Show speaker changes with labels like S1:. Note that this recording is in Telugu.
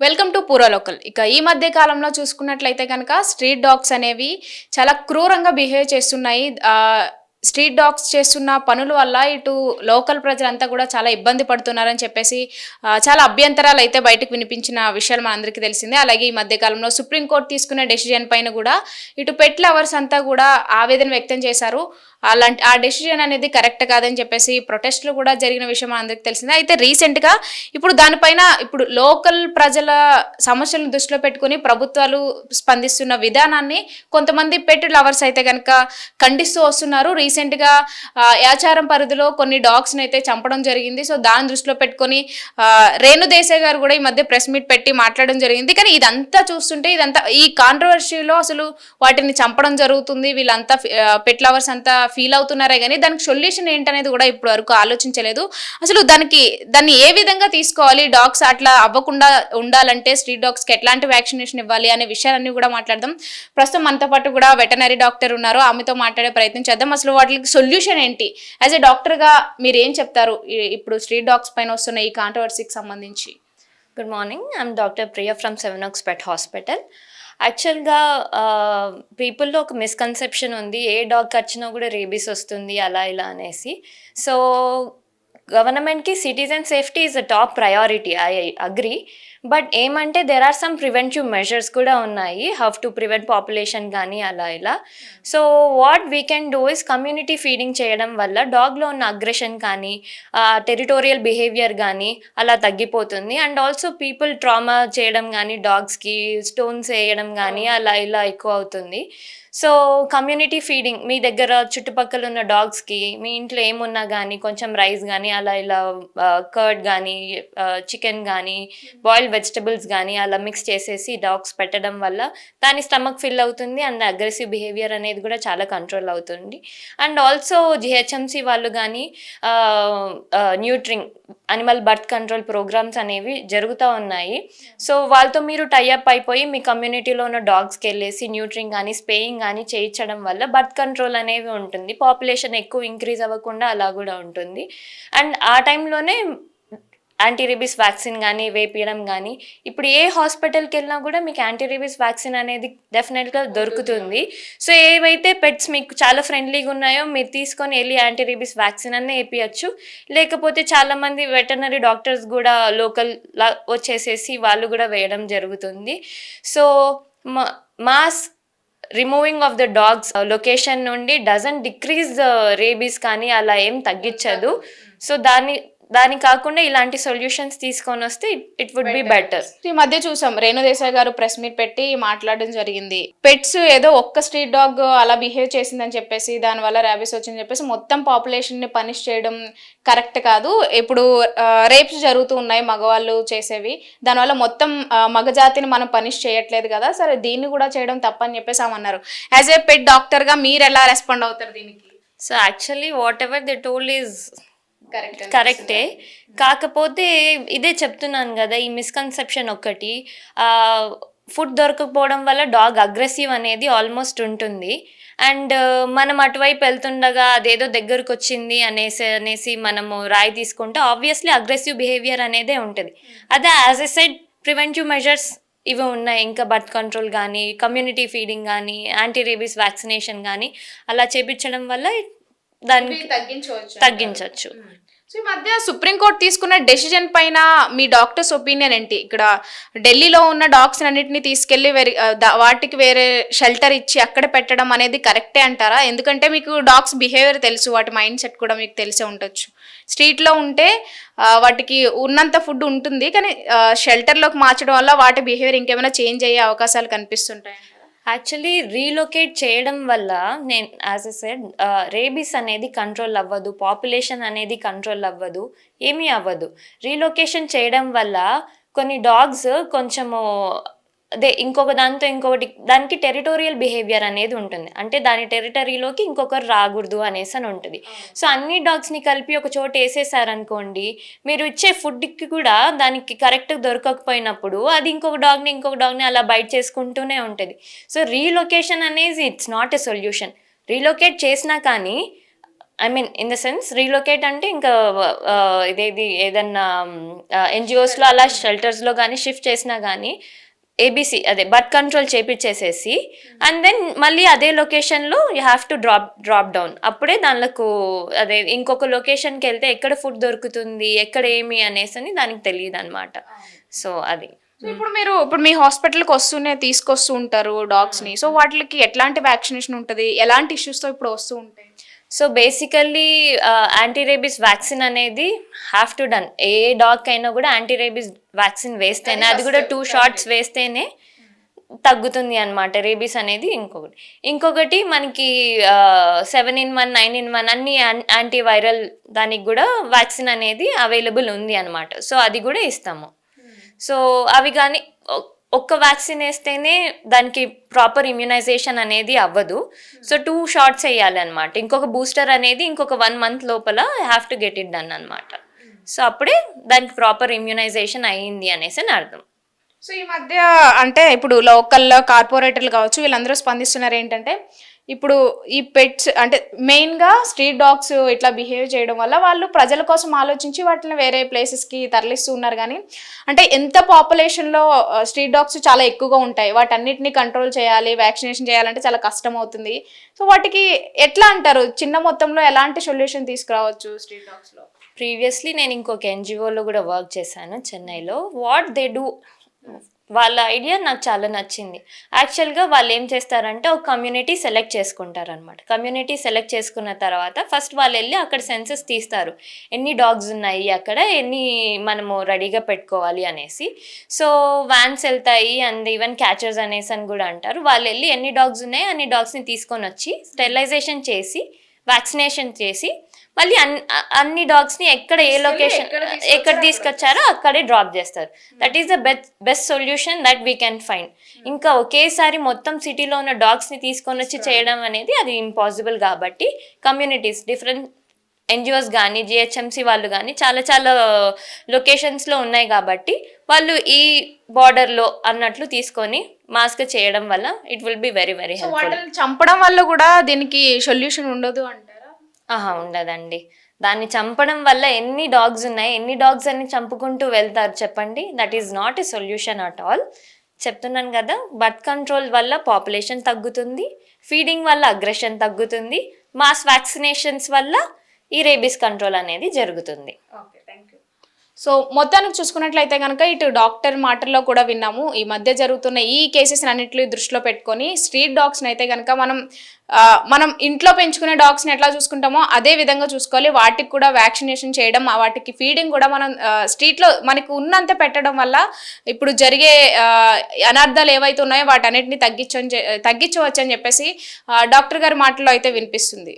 S1: వెల్కమ్ టు పూరా లోకల్ ఇక ఈ మధ్య కాలంలో చూసుకున్నట్లయితే కనుక స్ట్రీట్ డాగ్స్ అనేవి చాలా క్రూరంగా బిహేవ్ చేస్తున్నాయి. స్ట్రీట్ డాగ్స్ చేస్తున్న పనుల వల్ల ఇటు లోకల్ ప్రజలంతా కూడా చాలా ఇబ్బంది పడుతున్నారని చెప్పేసి చాలా అభ్యంతరాలు అయితే బయటకు వినిపించిన విషయాలు మనందరికీ తెలిసిందే. అలాగే ఈ మధ్యకాలంలో సుప్రీంకోర్టు తీసుకునే డెసిజన్ పైన కూడా ఇటు పెట్ లవర్స్ అంతా కూడా ఆవేదన వ్యక్తం చేశారు. అలాంటి ఆ డెసిషన్ అనేది కరెక్ట్ కాదని చెప్పేసి ప్రొటెస్ట్లు కూడా జరిగిన విషయం అందరికి తెలిసిందే. అయితే రీసెంట్గా ఇప్పుడు దానిపైన ఇప్పుడు లోకల్ ప్రజల సమస్యలను దృష్టిలో పెట్టుకుని ప్రభుత్వాలు స్పందిస్తున్న విధానాన్ని కొంతమంది పెట్ లవర్స్ అయితే కనుక ఖండిస్తూ వస్తున్నారు. రీసెంట్గా యాచారం పరిధిలో కొన్ని డాగ్స్ని అయితే చంపడం జరిగింది. సో దాని దృష్టిలో పెట్టుకొని రేణు దేశాయ్ గారు కూడా ఈ మధ్య ప్రెస్ మీట్ పెట్టి మాట్లాడడం జరిగింది. కానీ ఇదంతా చూస్తుంటే ఇదంతా ఈ కాంట్రవర్సీలో అసలు వాటిని చంపడం జరుగుతుంది. వీళ్ళంతా పెట్ లవర్స్ అంతా ఫీల్ అవుతున్నారే కానీ దానికి సొల్యూషన్ ఏంటనేది కూడా ఇప్పుడు వరకు ఆలోచించలేదు. అసలు దానికి దాన్ని ఏ విధంగా తీసుకోవాలి? డాగ్స్ అట్లా అవ్వకుండా ఉండాలంటే స్ట్రీట్ డాగ్స్కి ఎట్లాంటి వ్యాక్సినేషన్ ఇవ్వాలి అనే విషయాలన్నీ కూడా మాట్లాడదాం. ప్రస్తుతం మనతో పాటు కూడా వెటనరీ డాక్టర్ ఉన్నారు. ఆమెతో మాట్లాడే ప్రయత్నం చేద్దాం. అసలు వాటికి సొల్యూషన్ ఏంటి? యాజ్ ఎ డాక్టర్గా మీరు ఏం చెప్తారు? ఇప్పుడు స్ట్రీట్ డాగ్స్ పైన వస్తున్న ఈ కాంట్రవర్సీకి సంబంధించి.
S2: Good morning. I'm doctor Priya from seven oaks pet hospital. యాక్చువల్గా పీపుల్లో ఒక మిస్కన్సెప్షన్ ఉంది. ఏ డాగ్ వచ్చినా కూడా రేబీస్ వస్తుంది అలా ఇలా అనేసి. సో గవర్నమెంట్కి citizen safety is a top priority I agree but ఏమంటే there are some preventive measures కూడా ఉన్నాయి. హౌ టు ప్రివెంట్ పాపులేషన్ కానీ అలా ఇలా. So what we can do is community feeding చేయడం వల్ల డాగ్లో ఉన్న అగ్రెషన్ కానీ టెరిటోరియల్ బిహేవియర్ కానీ అలా తగ్గిపోతుంది. అండ్ ఆల్సో పీపుల్ ట్రామా చేయడం కానీ డాగ్స్కి స్టోన్స్ వేయడం కానీ అలా ఇలా ఎక్కువ అవుతుంది. సో కమ్యూనిటీ ఫీడింగ్ మీ దగ్గర చుట్టుపక్కల ఉన్న డాగ్స్కి మీ ఇంట్లో ఏమున్నా కానీ కొంచెం రైస్ కానీ అలా ఇలా కర్డ్ కానీ చికెన్ కానీ అండ్ వెజిటబుల్స్ కానీ అలా మిక్స్ చేసేసి డాగ్స్ పెట్టడం వల్ల దాని స్టమక్ ఫిల్ అవుతుంది అండ్ అగ్రెసివ్ బిహేవియర్ అనేది కూడా చాలా కంట్రోల్ అవుతుంది. అండ్ ఆల్సో జిహెచ్ఎంసి వాళ్ళు కానీ neutering animal birth control programmes అనేవి జరుగుతూ ఉన్నాయి. సో వాళ్ళతో మీరు టైఅప్ అయిపోయి మీ కమ్యూనిటీలో ఉన్న డాగ్స్కి వెళ్ళేసి న్యూట్రింగ్ కానీ స్పేయింగ్ కానీ చేయించడం వల్ల బర్త్ కంట్రోల్ అనేవి ఉంటుంది. పాపులేషన్ ఎక్కువ ఇంక్రీజ్ అవ్వకుండా అలా కూడా ఉంటుంది. అండ్ ఆ టైంలోనే యాంటీరేబీస్ వ్యాక్సిన్ కానీ వేపియడం కానీ ఇప్పుడు ఏ హాస్పిటల్కి వెళ్ళినా కూడా మీకు యాంటీరేబీస్ వ్యాక్సిన్ అనేది డెఫినెట్గా దొరుకుతుంది. సో ఏవైతే పెట్స్ మీకు చాలా ఫ్రెండ్లీగా ఉన్నాయో మీరు తీసుకొని వెళ్ళి యాంటీరేబీస్ వ్యాక్సిన్ అన్నీ వేపియచ్చు. లేకపోతే చాలామంది వెటర్నరీ డాక్టర్స్ కూడా లోకల్ వచ్చేసేసి వాళ్ళు కూడా వేయడం జరుగుతుంది. So mass removing of the dogs location నుండి డజన్ డిక్రీజ్ రేబీస్ కానీ అలా ఏం తగ్గించదు. సో దాని దాని కాకుండా ఇలాంటి సొల్యూషన్స్ తీసుకొని వస్తే ఇట్ వుడ్ బి బెటర్
S1: ఈ మధ్య చూసాం రేణు దేశాయ్ గారు ప్రెస్ మీట్ పెట్టి మాట్లాడడం జరిగింది. పెట్స్ ఏదో ఒక్క స్ట్రీట్ డాగ్ అలా బిహేవ్ చేసిందని చెప్పేసి దానివల్ల ర్యాబీస్ వచ్చిందని చెప్పేసి మొత్తం పాపులేషన్ని పనిష్ చేయడం కరెక్ట్ కాదు. ఇప్పుడు రేప్స్ జరుగుతూ ఉన్నాయి మగవాళ్ళు చేసేవి. దానివల్ల మొత్తం ఆ, మగజాతిని మనం పనిష్ చేయట్లేదు కదా. సరే దీన్ని కూడా చేయడం తప్పని చెప్పేసి అన్నారు. యాజ్ ఏ పెట్ డాక్టర్గా మీరు ఎలా రెస్పాండ్ అవుతారు దీనికి?
S2: So actually whatever the toll is
S1: correct
S2: కరెక్టే. కాకపోతే ఇదే చెప్తున్నాను కదా ఈ మిస్కన్సెప్షన్ ఒక్కటి ఫుడ్ దొరకకపోవడం వల్ల డాగ్ అగ్రెసివ్ అనేది ఆల్మోస్ట్ ఉంటుంది. అండ్ మనం అటువైపు వెళ్తుండగా అదేదో దగ్గరకు వచ్చింది అనేసి అనేసి మనము రాయి తీసుకుంటే ఆబ్వియస్లీ అగ్రెసివ్ బిహేవియర్ అనేదే ఉంటుంది. అదే as a side preventive measures ఇవి ఉన్నాయి. ఇంకా బర్త్ కంట్రోల్ కానీ కమ్యూనిటీ ఫీడింగ్ కానీ యాంటీ రేబీస్ వ్యాక్సినేషన్ కానీ అలా చేపించడం వల్ల దానికి
S1: తగ్గించవచ్చు
S2: తగ్గించవచ్చు.
S1: సో ఈ మధ్య సుప్రీంకోర్టు తీసుకున్న డెసిజన్ పైన మీ డాక్టర్స్ ఒపీనియన్ ఏంటి? ఇక్కడ ఢిల్లీలో ఉన్న డాగ్స్ అన్నిటిని తీసుకెళ్ళి వాటికి వేరే షెల్టర్ ఇచ్చి అక్కడ పెట్టడం అనేది కరెక్టే అంటారా? ఎందుకంటే మీకు డాగ్స్ బిహేవియర్ తెలుసు వాటి మైండ్ సెట్ కూడా మీకు తెలిసే ఉండొచ్చు. స్ట్రీట్లో ఉంటే వాటికి ఉన్నంత ఫుడ్ ఉంటుంది కానీ షెల్టర్లోకి మార్చడం వల్ల వాటి బిహేవియర్ ఇంకేమైనా చేంజ్ అయ్యే అవకాశాలు కనిపిస్తుంటాయి
S2: యాక్చువల్లీ రీలొకేట్ చేయడం వల్ల నేను యాజ్ ఎ సెడ్ రేబీస్ అనేది కంట్రోల్ అవ్వదు పాపులేషన్ అనేది కంట్రోల్ అవ్వదు ఏమీ అవ్వదు. రీలొకేషన్ చేయడం వల్ల కొన్ని డాగ్స్ కొంచెము అదే ఇంకొక దాంతో ఇంకొకటి దానికి టెరిటోరియల్ బిహేవియర్ అనేది ఉంటుంది. అంటే దాని టెరిటరీలోకి ఇంకొకరు రాకూడదు అనేసి అని ఉంటుంది. సో అన్ని డాగ్స్ని కలిపి ఒక చోట వేసేసారనుకోండి మీరు ఇచ్చే ఫుడ్కి కూడా దానికి కరెక్ట్ దొరకకపోయినప్పుడు అది ఇంకొక డాగ్ని ఇంకొక డాగ్ని అలా బయట చేసుకుంటూనే ఉంటుంది. సో రీలొకేషన్ అనేది it's not a solution relocate చేసినా కానీ I mean in the sense relocate అంటే ఇంకా ఇదేది ఏదన్నా ఎన్జిఓస్లో అలా షెల్టర్స్లో కానీ షిఫ్ట్ చేసినా కానీ ఏబీసీ అదే బర్త్ కంట్రోల్ చేపించేసేసి అండ్ దెన్ మళ్ళీ అదే లొకేషన్లో you have to drop drop down అప్పుడే దానిలకు అదే ఇంకొక లొకేషన్కి వెళ్తే ఎక్కడ ఫుడ్ దొరుకుతుంది ఎక్కడ ఏమి అనేసి అని దానికి తెలియదు అనమాట సో అది.
S1: ఇప్పుడు మీరు ఇప్పుడు మీ హాస్పిటల్కి వస్తూనే తీసుకొస్తూ ఉంటారు డాగ్స్ని. సో వాటికి ఎట్లాంటి వ్యాక్సినేషన్ ఉంటుంది? ఎలాంటి issues తో ఇప్పుడు వస్తూ ఉంటాయి?
S2: So basically anti rabies vaccine అనేది హ్యావ్ టు డన్ ఏ డాగ్ అయినా కూడా యాంటీ రేబీస్ వ్యాక్సిన్ వేస్తేనే అది కూడా టూ షార్ట్స్ వేస్తేనే తగ్గుతుంది అనమాట రేబీస్ అనేది ఇంకొకటి. ఇంకొకటి మనకి seven in one nine in one అన్ని యాంటీ వైరల్ దానికి కూడా వ్యాక్సిన్ అనేది అవైలబుల్ ఉంది అనమాట సో అది కూడా ఇస్తాము. సో అవి కానీ ఒక్క వ్యాక్సిన్ వేస్తేనే దానికి ప్రాపర్ ఇమ్యునైజేషన్ అనేది అవ్వదు. సో టూ షార్ట్స్ వేయాలి అనమాట ఇంకొక బూస్టర్ అనేది ఇంకొక వన్ మంత్ లోపల have to get it done అనమాట సో అప్పుడే దానికి ప్రాపర్ ఇమ్యునైజేషన్ అయ్యింది అనేసి అని అర్థం.
S1: సో ఈ మధ్య అంటే ఇప్పుడు లోకల్లో కార్పొరేటర్లు కావచ్చు వీళ్ళందరూ స్పందిస్తున్నారు ఏంటంటే ఇప్పుడు ఈ పెట్స్ అంటే మెయిన్గా స్ట్రీట్ డాగ్స్ ఇట్లా బిహేవ్ చేయడం వల్ల వాళ్ళు ప్రజల కోసం ఆలోచించి వాటిని వేరే ప్లేసెస్కి తరలిస్తూ ఉన్నారు కానీ అంటే ఎంత పాపులేషన్లో స్ట్రీట్ డాగ్స్ చాలా ఎక్కువగా ఉంటాయి. వాటన్నిటిని కంట్రోల్ చేయాలి వ్యాక్సినేషన్ చేయాలంటే చాలా కష్టం అవుతుంది. సో వాటికి ఎట్లా అంటారు? చిన్న మొత్తంలో ఎలాంటి సొల్యూషన్ తీసుకురావచ్చు స్ట్రీట్ డాగ్స్లో
S2: ప్రీవియస్లీ నేను ఇంకొక ఎన్జిఓలో కూడా వర్క్ చేశాను చెన్నైలో. వాట్ దే డూ వాళ్ళ ఐడియా నాకు చాలా నచ్చింది. యాక్చువల్గా వాళ్ళు ఏం చేస్తారంటే ఒక కమ్యూనిటీ సెలెక్ట్ చేసుకుంటారనమాట కమ్యూనిటీ సెలెక్ట్ చేసుకున్న తర్వాత ఫస్ట్ వాళ్ళు వెళ్ళి అక్కడ సెన్సెస్ తీస్తారు. ఎన్ని డాగ్స్ ఉన్నాయి అక్కడ ఎన్ని మనము రెడీగా పెట్టుకోవాలి అనేసి. సో వ్యాన్స్ వెళ్తాయి అండ్ ఈవెన్ క్యాచర్స్ అనేసి అని కూడా అంటారు. వాళ్ళు వెళ్ళి ఎన్ని డాగ్స్ ఉన్నాయి అన్ని డాగ్స్ని తీసుకొని వచ్చి స్టెరిలైజేషన్ చేసి వ్యాక్సినేషన్ చేసి మళ్ళీ అన్ని డాగ్స్ని ఎక్కడ ఏ లొకేషన్ ఎక్కడ తీసుకొచ్చారో అక్కడే డ్రాప్ చేస్తారు. That is the best best solution that we can find ఇంకా ఒకేసారి మొత్తం సిటీలో ఉన్న డాగ్స్ని తీసుకొని వచ్చి చేయడం అనేది అది ఇంపాసిబుల్ కాబట్టి కమ్యూనిటీస్ డిఫరెంట్ ఎన్జిఓస్ కానీ జిహెచ్ఎంసి వాళ్ళు కానీ చాలా చాలా లొకేషన్స్లో ఉన్నాయి కాబట్టి వాళ్ళు ఈ బార్డర్లో అన్నట్లు తీసుకొని మాస్క్ చేయడం వల్ల it will be very very
S1: వాటిని చంపడం వల్ల కూడా దీనికి సొల్యూషన్ ఉండదు అంటారా?
S2: ఆహా ఉండదండి. దాన్ని చంపడం వల్ల ఎన్ని డాగ్స్ ఉన్నాయి ఎన్ని డాగ్స్ అన్ని చంపుకుంటూ వెళ్తారు చెప్పండి. That is not a solution at all చెప్తున్నాను కదా బర్త్ కంట్రోల్ వల్ల పాపులేషన్ తగ్గుతుంది ఫీడింగ్ వల్ల అగ్రెషన్ తగ్గుతుంది మాస్ వ్యాక్సినేషన్స్ వల్ల ఈ రేబీస్ కంట్రోల్ అనేది జరుగుతుంది.
S1: ఓకే సో మొత్తానికి చూసుకున్నట్లయితే కనుక ఇటు డాక్టర్ మాటల్లో కూడా విన్నాము. ఈ మధ్య జరుగుతున్న ఈ కేసెస్ అన్నింటినీ దృష్టిలో పెట్టుకొని స్ట్రీట్ డాగ్స్ని అయితే కనుక మనం మనం ఇంట్లో పెంచుకునే డాగ్స్ని ఎట్లా చూసుకుంటామో అదే విధంగా చూసుకోవాలి. వాటికి కూడా వ్యాక్సినేషన్ చేయడం వాటికి ఫీడింగ్ కూడా మనం స్ట్రీట్లో మనకు ఉన్నంత పెట్టడం వల్ల ఇప్పుడు జరిగే అనర్థాలు ఏవైతే ఉన్నాయో వాటన్నిటిని తగ్గించని తగ్గించవచ్చు అని చెప్పేసి డాక్టర్ గారి మాటల్లో అయితే వినిపిస్తుంది.